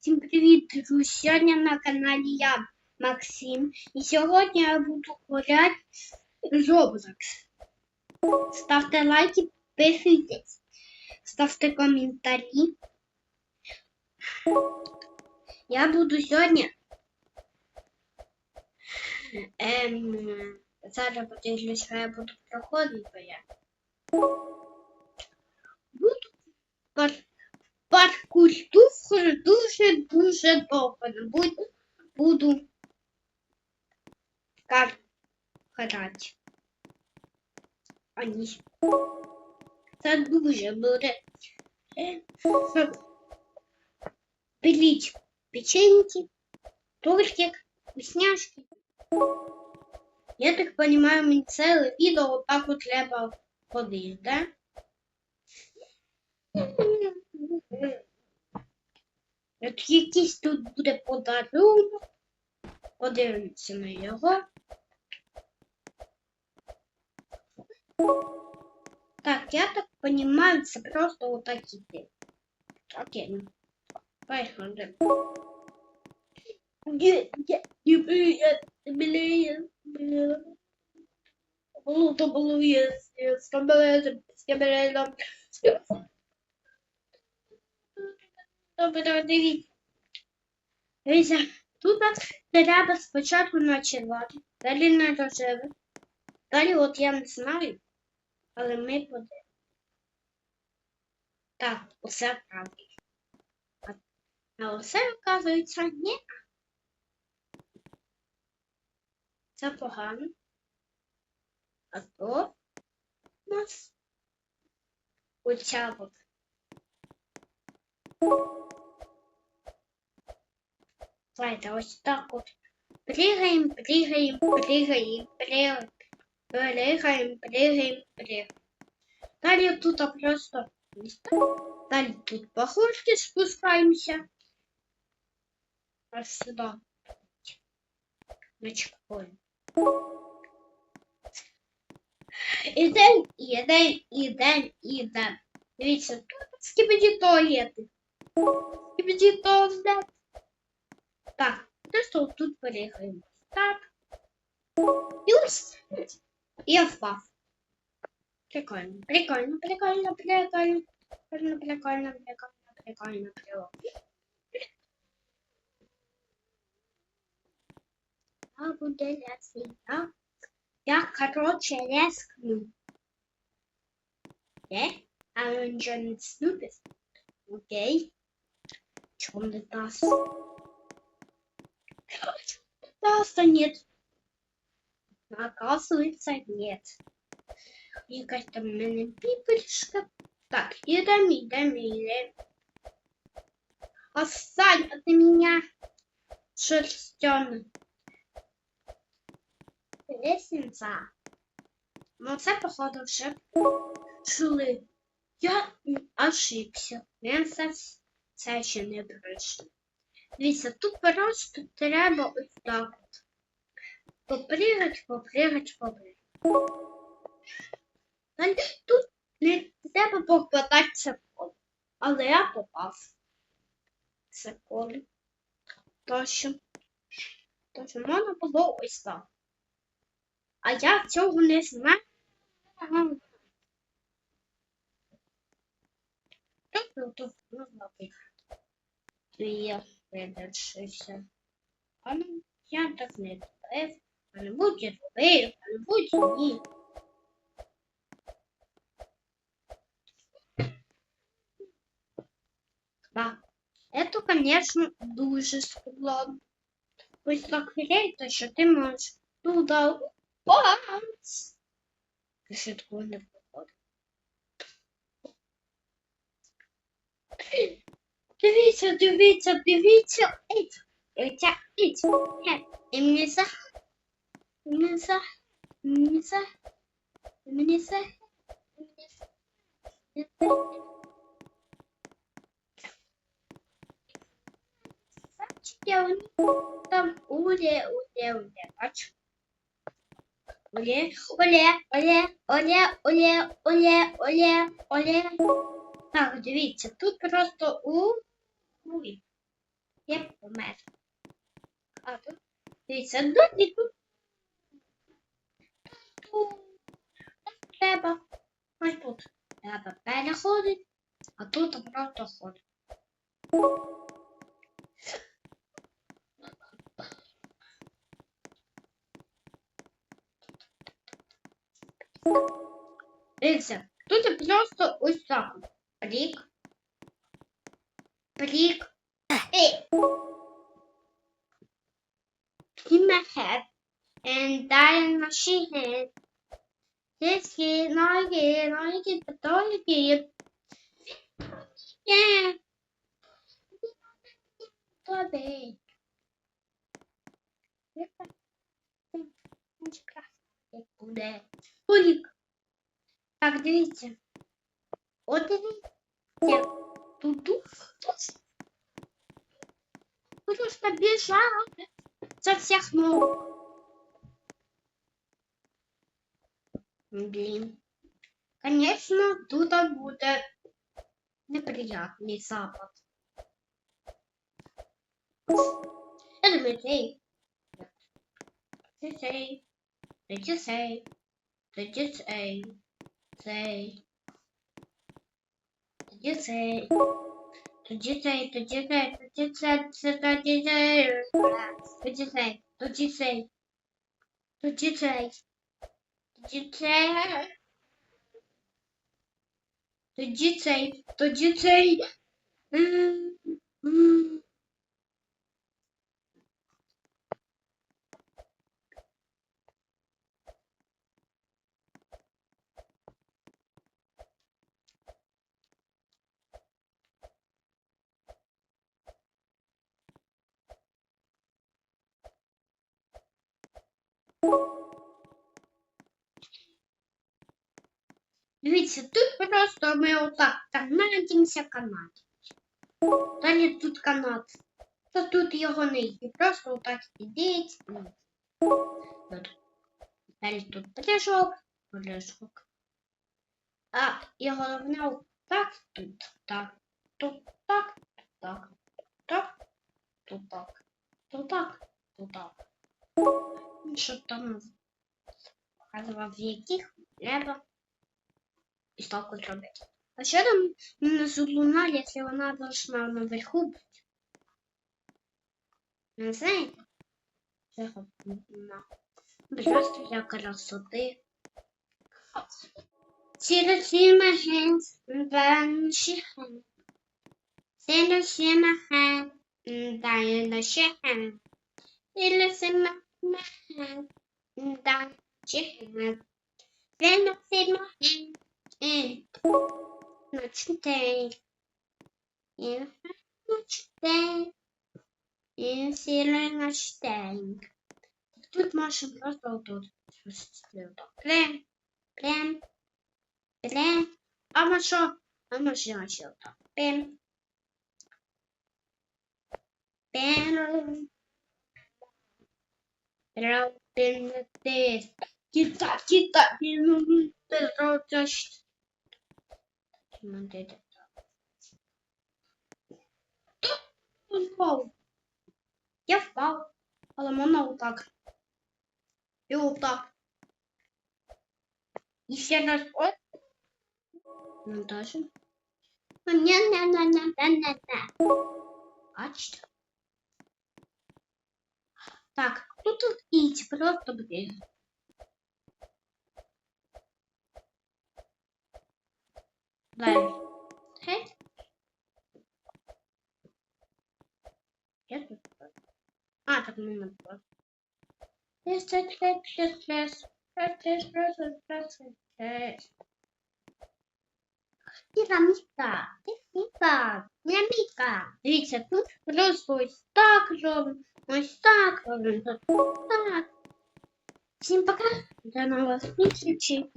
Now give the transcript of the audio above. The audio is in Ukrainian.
Всім привіт, друзі! Сьогодні на каналі я Максим. І сьогодні я буду гуляти Roblox. Ставте лайки, підписуйтесь, ставте коментарі. Я буду сьогодні. Ем, зараз подивлюсь, що я буду проходити, бо я буду пар паркурю дуже дуже довго. Буду, буду кар грати. А. Це дуже буде. Пилить печеньки, тортик, вкусняшки. Я так понимаю, мені целое відео так треба ходити, да? От якийсь тут буде подарунок. Подивимося на його. Так, я так понимаю, це просто вот так іде. Окей. Поехали. Блин, блин, блин. З камелезом, з камелезом. Добре, дивіться. Тут треба спочатку начинати, далі на рожеве. Далі от я не знаю, але ми подивимося. Так, усе правильно. А, усе, оказується, ні. Це погано. А то у нас оця от Давайте ось так от. Пригаємо, пригаємо, пригаємо, пригаємо, пригаємо, пригаємо, пригаємо. Далі тут просто Далі тут по горке спускаємося. Аж сюди. На чекпоінт. Ідем, ідем, ідем, ідем. Дивіться, тут скибіді туалети. Скибіді туалет. Так, просто тут перегаємо. Так. І ось. І я впав. Прикольно, прикольно, прикольно, прикольно. Прикольно, прикольно, прикольно, прикольно, прикольно. А буде лясина. Я, короче, рискну. Де? А він же не снупить. Окей. Чому не даст? Даст, а нет. Оказывается, нет. Якась там в мене піпельшка. Так, ідем, ідем, ідем. Отстань от меня, шерстяный. Лестниця. Ну, це, походу, вже чули. Я ошибся. Він це, ще не пройшов. Дивіться, тут просто треба ось так от. Попригать, попригать, попригать. Тут не треба покладатися коло. Але я попав. Це коло. Тощо. Тощо можна було ось так. А я цього не знаю. Тут тут можна Я видержуся. А ну, я так не робив. А не я робив, а не будь ні. Да. Это, конечно, дуже складно. Ось так то що ти можеш туди упасть. Ти ще такого не Дивіться, дивіться, дивіться. Ить, ить, ить. Е, І мені за... Мені за... Мені за... Мені за... Мені за... Я там уле, уле, уле, бачу. Уле, уле, уле, уле, уле, уле, уле, уле. Так, дивіться, тут просто у... Ой. Я помер. А тут, дивіться, далі тут. Тут треба. Ось тут. Треба переходити, а тут просто ходить. Дивіться, тут просто ось так. от. Прик. Прик. Ей. In my head. And then she had. This kid, no kid, no kid, but no kid. Yeah. Тобі. Буде. Кулік. Так, дивіться. От дивіться. tu, потому что побежал. со всех ног. Блин. Конечно, тут будет неприятный запах. Это людей. Say, say, say, say, say. тоді цей. Тоді цей, тоді цей, тоді цей, тоді цей. Тоді цей, тоді цей. Тоді цей. Тоді цей. Тоді цей, тоді цей. Дивіться, тут просто ми отак канадимося, канадимося. Далі тут канат. То тут його не є. Просто отак ідіть. От. Далі тут прыжок, прыжок. А, і головне отак тут. Так. Тут так, тут так. Так. Тут так. Тут так. Тут так. Щоб там показував, в яких треба и ставку зробити. А що там внизу луна, якщо вона должна наверху бути? Не знаєте? Це луна. Просто для красоти. Сіро-сіма ген, венші ген. Сіро-сіма ген, дає наші ген. Сіро-сіма ген, Mahandan Jihad. Then I said Mahan Тут можемо просто отут. Прям. Прям. Прям. А ми що? А ми ще начали так. Прям. Прям. Pero pendientes. Quita, quita. Benim perro taştı. Tamam dedim. Упал. Я впал. Але можна отак. І отак. І ще раз от. Ну даже. Ня-ня-ня-ня-ня-ня-ня. Бачите? Так. тут тут ідь, просто блін. Далі. Геть. Я тут. А, так не надо. Yes, yes, yes, yes, yes. Yes, yes, yes, yes, yes, yes. Пірамідка, пірамідка, пірамідка. Дивіться, тут просто ось так робимо, Ось так Ось так. Всім пока, до новых зустрічей.